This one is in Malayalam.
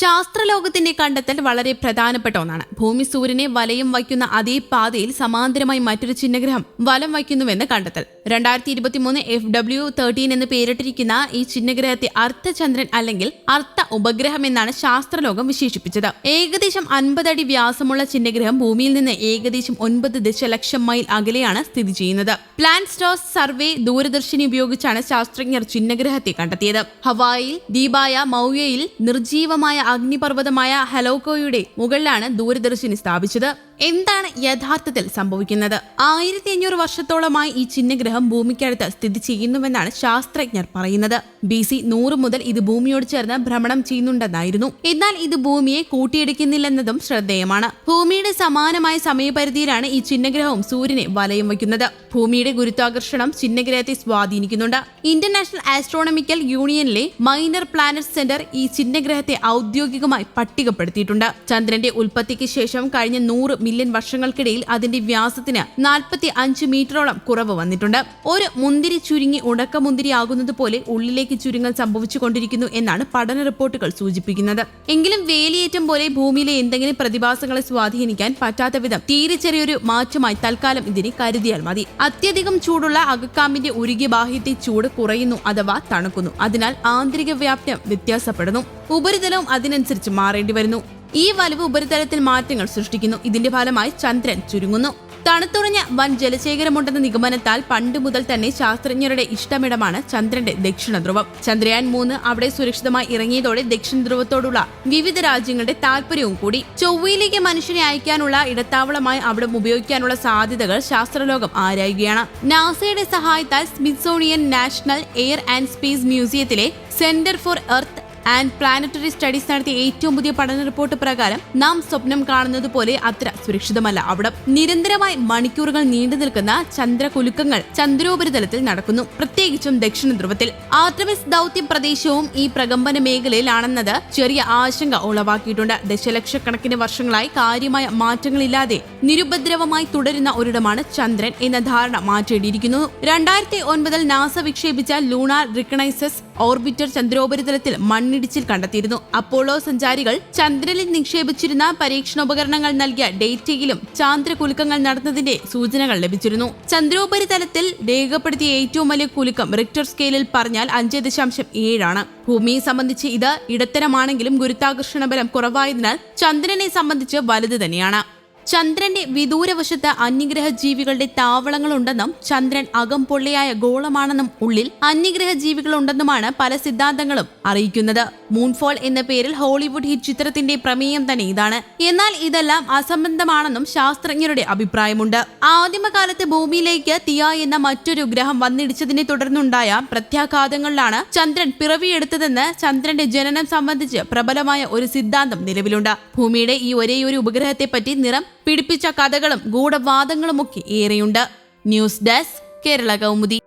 ശാസ്ത്രലോകത്തിന്റെ കണ്ടെത്തൽ വളരെ പ്രധാനപ്പെട്ട ഒന്നാണ്. ഭൂമി സൂര്യനെ വലയം വയ്ക്കുന്ന അതേ പാതയിൽ സമാന്തരമായി മറ്റൊരു ചിഹ്നഗ്രഹം വലം വയ്ക്കുന്നുവെന്ന് കണ്ടെത്തൽ. രണ്ടായിരത്തി ഇരുപത്തിമൂന്ന് എഫ് ഡബ്ല്യു തേർട്ടീൻ എന്ന് പേരിട്ടിരിക്കുന്ന ഈ ചിഹ്നഗ്രഹത്തെ അർത്ഥചന്ദ്രൻ അല്ലെങ്കിൽ അർത്ഥ ഉപഗ്രഹം എന്നാണ് ശാസ്ത്രലോകം വിശേഷിപ്പിച്ചത്. ഏകദേശം അൻപതടി വ്യാസമുള്ള ചിഹ്നഗ്രഹം ഭൂമിയിൽ നിന്ന് ഏകദേശം ഒൻപത് ദശലക്ഷം മൈൽ അകലെയാണ് സ്ഥിതി ചെയ്യുന്നത്. പ്ലാൻ സ്റ്റോസ് സർവേ ദൂരദർശിനി ഉപയോഗിച്ചാണ് ശാസ്ത്രജ്ഞർ ചിഹ്നഗ്രഹത്തെ കണ്ടെത്തിയത്. ഹവായിൽ ദീപായ മൗയയിൽ നിർജീവമായ അഗ്നിപർവതമായ ഹലോക്കോയുടെ മുകളിലാണ് ദൂരദർശിനി സ്ഥാപിച്ചത്. എന്താണ് യഥാർത്ഥത്തിൽ സംഭവിക്കുന്നത്? ആയിരത്തി അഞ്ഞൂറ് വർഷത്തോളമായി ഈ ചിഹ്നഗ്രഹം ഭൂമിക്കടുത്ത് സ്ഥിതി ചെയ്യുന്നുവെന്നാണ് ശാസ്ത്രജ്ഞർ പറയുന്നത്. ബി സി നൂറ് മുതൽ ഇത് ഭൂമിയോട് ചേർന്ന് ഭ്രമണം ചെയ്യുന്നുണ്ടെന്നായിരുന്നു. എന്നാൽ ഇത് ഭൂമിയെ കൂട്ടിയിടിക്കുന്നില്ലെന്നതും ശ്രദ്ധേയമാണ്. ഭൂമിയുടെ സമാനമായ സമയപരിധിയിലാണ് ഈ ചിഹ്നഗ്രഹവും സൂര്യനെ വലയം വയ്ക്കുന്നത്. ഭൂമിയുടെ ഗുരുത്വാകർഷണം ചിഹ്നഗ്രഹത്തെ സ്വാധീനിക്കുന്നുണ്ട്. ഇന്റർനാഷണൽ ആസ്ട്രോണമിക്കൽ യൂണിയനിലെ മൈനർ പ്ലാനറ്റ് സെന്റർ ഈ ചിഹ്നഗ്രഹത്തെ ഔദ്യോഗികമായി പട്ടികപ്പെടുത്തിയിട്ടുണ്ട്. ചന്ദ്രന്റെ ഉൽപ്പത്തിക്ക് ശേഷം കഴിഞ്ഞ നൂറ് മില്യൺ വർഷങ്ങൾക്കിടയിൽ അതിന്റെ വ്യാസത്തിന് നാൽപ്പത്തി അഞ്ച് മീറ്ററോളം കുറവ് വന്നിട്ടുണ്ട്. ഒരു മുന്തിരി ചുരുങ്ങി ഉണക്കമുന്തിരി ആകുന്നത് പോലെ ഉള്ളിലേക്ക് ചുരുങ്ങൽ സംഭവിച്ചുകൊണ്ടിരിക്കുന്നു എന്നാണ് പഠന റിപ്പോർട്ടുകൾ സൂചിപ്പിക്കുന്നത്. എങ്കിലും വേലിയേറ്റം പോലെ ഭൂമിയിലെ എന്തെങ്കിലും പ്രതിഭാസങ്ങളെ സ്വാധീനിക്കാൻ പറ്റാത്ത വിധം തീരെ ചെറിയൊരു മാറ്റമായി തൽക്കാലം ഇതിനെ കരുതിയാൽ മതി. അത്യധികം ചൂടുള്ള അകക്കാമ്പിന്റെ ഉരുകിയ ബാഹ്യത്തെ ചൂട് കുറയുന്നു അഥവാ തണുക്കുന്നു. അതിനാൽ ആന്തരിക വ്യാപ്തം വ്യത്യാസപ്പെടുന്നു. ഉപരിതലവും അതിനനുസരിച്ച് മാറേണ്ടി വരുന്നു. ഈ വലിവ് ഉപരിതലത്തിൽ മാറ്റങ്ങൾ സൃഷ്ടിക്കുന്നു. ഇതിന്റെ ഫലമായി ചന്ദ്രൻ ചുരുങ്ങുന്നു. തണുത്തുറഞ്ഞ വൻ ജലശേഖരമുണ്ടെന്ന നിഗമനത്താൽ പണ്ട് മുതൽ തന്നെ ശാസ്ത്രജ്ഞരുടെ ഇഷ്ടമിടമാണ് ചന്ദ്രന്റെ ദക്ഷിണ ധ്രുവം. ചന്ദ്രയാൻ മൂന്ന് അവിടെ സുരക്ഷിതമായി ഇറങ്ങിയതോടെ ദക്ഷിണ ധ്രുവത്തോടുള്ള വിവിധ രാജ്യങ്ങളുടെ താല്പര്യവും കൂടി. ചൊവ്വയിലേക്ക് മനുഷ്യനെ അയക്കാനുള്ള ഇടത്താവളമായി അവിടെ ഉപയോഗിക്കാനുള്ള സാധ്യതകൾ ശാസ്ത്രലോകം ആരായുകയാണ്. നാസയുടെ സഹായത്താൽ Smithsonian national air and space മ്യൂസിയത്തിലെ centre for earth and planetary studies നടത്തിയ ഏറ്റവും പുതിയ പഠന റിപ്പോർട്ട് പ്രകാരം നാം സ്വപ്നം കാണുന്നത് പോലെ അത്ര സുരക്ഷിതമല്ല. അവിടെ നിരന്തരമായി മണിക്കൂറുകൾ നീണ്ടു നിൽക്കുന്ന ചന്ദ്രകുലുക്കങ്ങൾ ചന്ദ്രോപരിതലത്തിൽ നടക്കുന്നു. പ്രത്യേകിച്ചും ദക്ഷിണ ധ്രുവത്തിൽ. ആർട്ടമിസ് ദൗത്യ പ്രദേശവും ഈ പ്രകമ്പന മേഖലയിലാണെന്നത് ചെറിയ ആശങ്ക ഉളവാക്കിയിട്ടുണ്ട്. ദശലക്ഷക്കണക്കിന് വർഷങ്ങളായി കാര്യമായ മാറ്റങ്ങളില്ലാതെ നിരുപദ്രവമായി തുടരുന്ന ഒരിടമാണ് ചന്ദ്രൻ എന്ന ധാരണ മാറ്റേണ്ടിയിരിക്കുന്നു. രണ്ടായിരത്തി ഒൻപതിൽ നാസ വിക്ഷേപിച്ച ലൂണാർ റിക്കണൈസസ് ഓർബിറ്റർ ചന്ദ്രോപരിതലത്തിൽ മണ്ണിടിച്ചിൽ കണ്ടെത്തിയിരുന്നു. അപ്പോളോ സഞ്ചാരികൾ ചന്ദ്രനിൽ നിക്ഷേപിച്ചിരുന്ന പരീക്ഷണോപകരണങ്ങൾ നൽകിയ ഡേറ്റയിലും ചാന്ദ്രകുലുക്കങ്ങൾ നടന്നതിന്റെ സൂചനകൾ ലഭിച്ചിരുന്നു. ചന്ദ്രോപരിതലത്തിൽ രേഖപ്പെടുത്തിയ ഏറ്റവും വലിയ കുലുക്കം റിക്ടർ സ്കെയിലിൽ പറഞ്ഞാൽ അഞ്ച് ദശാംശം ഏഴാണ്. ഭൂമിയെ സംബന്ധിച്ച് ഇത് ഇടത്തരമാണെങ്കിലും ഗുരുത്വാകർഷണ ബലം കുറവായതിനാൽ ചന്ദ്രനെ സംബന്ധിച്ച് വലുത് തന്നെയാണ്. ചന്ദ്രന്റെ വിദൂരവശത്ത് അന്യഗ്രഹ ജീവികളുടെ താവളങ്ങളുണ്ടെന്നും ചന്ദ്രൻ അകം പൊള്ളിയായ ഗോളമാണെന്നും ഉള്ളിൽ അന്യഗ്രഹ ജീവികളുണ്ടെന്നുമാണ് പല സിദ്ധാന്തങ്ങളും അറിയിക്കുന്നത്. മൂൺഫോൾ എന്ന പേരിൽ ഹോളിവുഡ് ഹിറ്റ് ചിത്രത്തിന്റെ പ്രമേയം തന്നെ ഇതാണ്. എന്നാൽ ഇതെല്ലാം അസംബന്ധമാണെന്നും ശാസ്ത്രജ്ഞരുടെ അഭിപ്രായമുണ്ട്. ആദിമകാലത്ത് ഭൂമിയിലേക്ക് തിയ എന്ന മറ്റൊരു ഗ്രഹം വന്നിടിച്ചതിനെ തുടർന്നുണ്ടായ പ്രത്യാഘാതങ്ങളിലാണ് ചന്ദ്രൻ പിറവിയെടുത്തതെന്ന് ചന്ദ്രന്റെ ജനനം സംബന്ധിച്ച് പ്രബലമായ ഒരു സിദ്ധാന്തം നിലവിലുണ്ട്. ഭൂമിയുടെ ഈ ഒരേയൊരു ഉപഗ്രഹത്തെപ്പറ്റി നിറം പിടിപ്പിച്ച കഥകളും ഗൂഢവാദങ്ങളുമൊക്കെ ഏറെയുണ്ട്. News desk Kerala Kaumudi.